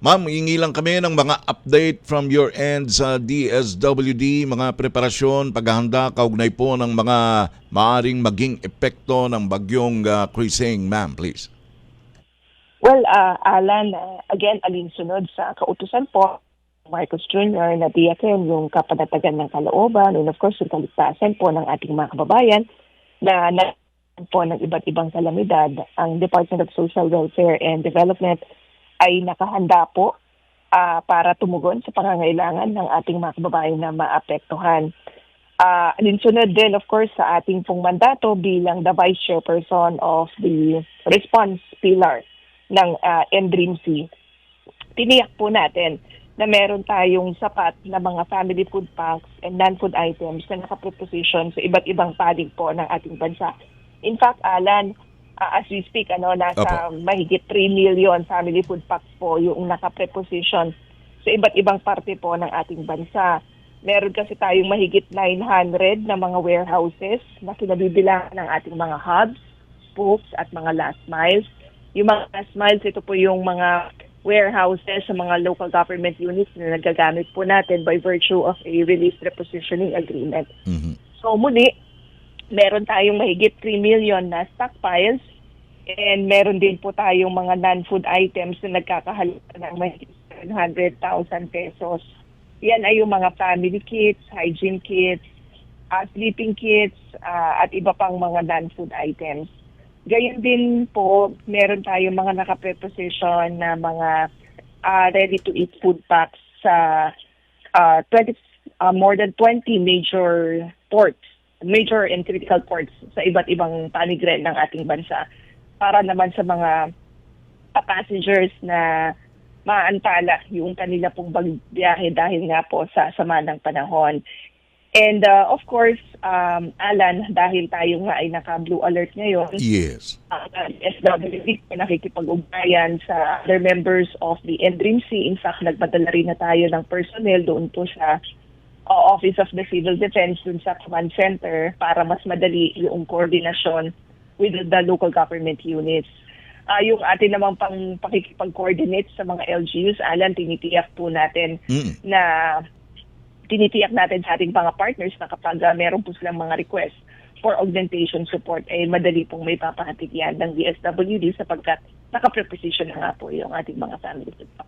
Ma'am, hingi lang kami ng mga update from your end sa DSWD, mga preparasyon, paghahanda, kaugnay po ng mga maaring maging epekto ng bagyong uh, Krising, ma'am, please. Well, uh, Alan, uh, again, alinsunod sa kautusan po Marcos Jr. na tiyakin yung kapanatagan ng kalooban and of course yung kaligtasan po ng ating mga kababayan na na po ng iba't ibang kalamidad. Ang Department of Social Welfare and Development ay nakahanda po ah, para tumugon sa pangangailangan ng ating mga kababayan na maapektuhan. Uh, alinsunod din, of course, sa ating pong mandato bilang the Vice Chairperson of the Response Pillar ng uh, MDREAMC. Tiniyak po natin na meron tayong sapat na mga family food packs and non-food items na nakapreposition sa iba't ibang panig po ng ating bansa. In fact, Alan, uh, as we speak, ano, nasa mahigit 3 million family food packs po yung nakapreposition sa iba't ibang parte po ng ating bansa. Meron kasi tayong mahigit 900 na mga warehouses na kinabibilangan ng ating mga hubs, spokes at mga last miles. Yung mga last miles, ito po yung mga warehouses sa mga local government units na nagagamit po natin by virtue of a release repositioning agreement. Mhm. So muli, meron tayong mahigit 3 million na stockpiles and meron din po tayong mga non-food items na nagkakahalaga ng mahigit 700,000 pesos. Yan ay yung mga family kits, hygiene kits, uh, sleeping kits, uh, at iba pang mga non-food items. Gayon din po, meron tayong mga nakapreposition na mga uh, ready-to-eat food packs sa uh, 20, uh, more than 20 major ports, major and critical ports sa iba't ibang panigren ng ating bansa para naman sa mga passengers na maantala yung kanila pong bagbiyahe dahil nga po sa sama ng panahon. And uh, of course, um, Alan, dahil tayo nga ay naka-blue alert ngayon, Yes. uh, SWD po nakikipag-ugnayan sa other members of the NDRIMC. In fact, nagpadala rin na tayo ng personnel doon po sa uh, Office of the Civil Defense doon sa command center para mas madali yung koordinasyon with the local government units. Uh, yung atin namang pang pakikipag-coordinate sa mga LGUs, Alan, tinitiyak po natin Mm. na tinitiyak natin sa ating mga partners na kapag uh, meron po silang mga request for augmentation support, ay madali pong may papahatid yan ng DSWD sapagkat nakapreposition na nga po yung ating mga family packs.